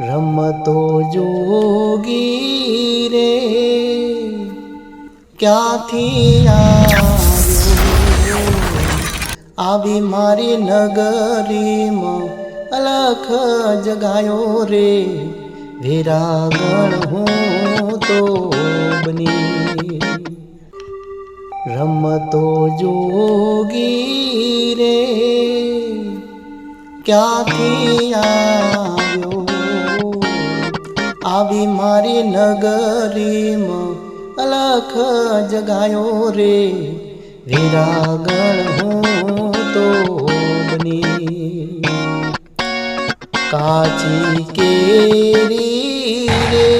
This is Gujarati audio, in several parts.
રમતો જોગી રે. ક્યાંથી આવી મારી નગરીમાં અલખ જગાયો રે. વિરાગણ હું તો બની. રમતો જોગી રે. ક્યાંથી આવ્યો આવી મારી નગરીમાં અલખ જગાયો રે. વિરાગણ હું તો કાચી કેરી રે,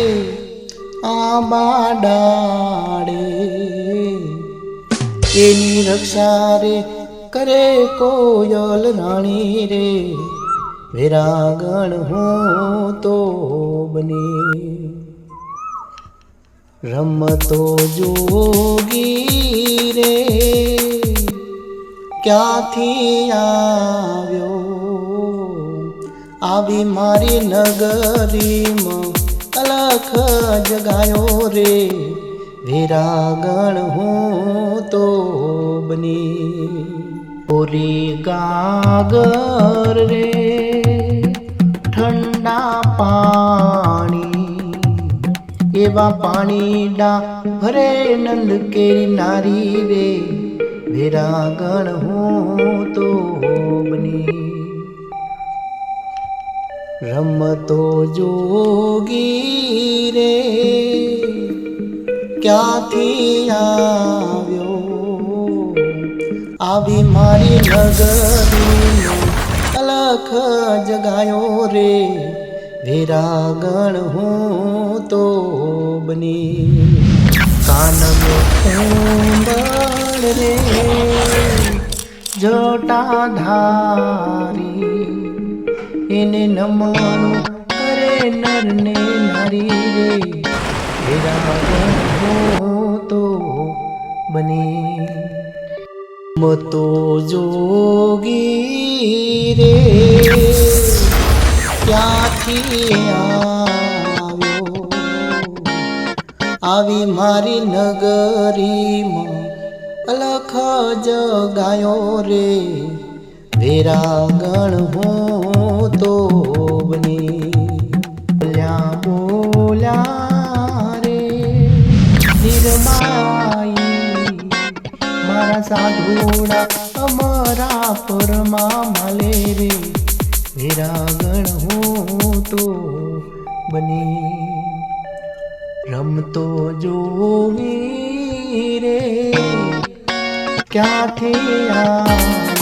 આંબા ડાળે. એની રક્ષા રે કરે કોયલ રાણી રે. વિરાગણ હું તો બની. રમતો જોગી રે, ક્યાંથી આવ્યો? આવી મારી નગરીમાં અલખ જગાયો રે. વિરાગણ હું તો બની. પૂરી ગાગર રે, ઠંડા પાણી એવા પાણી ડા ભરે નંદ કેરી નારી રે. વેરાગણ હું તો બની રમતો જોગી રે. ક્યાંથી આવ્યો? આવી મારી નગરી અલખ જગાયો રે. વેરાગણ હું બની કુંબળ રે જોટા ધારી એને નમવાનું કરે નરને નારી રે. વિરાગણ હું તો બની. મતો જોગી રે. ક્યાંથી આવ્યો આવી મારી નગરીમાં અલખ જગાયો રે. વેરાગણ હું તો બની બોલ્યા રે નિર્માઈ મારા સાધુડા અમારા પરમાં મળે રે. વિરાગણ હું તો બની રમતો જોવી રે. ક્યાંથી આ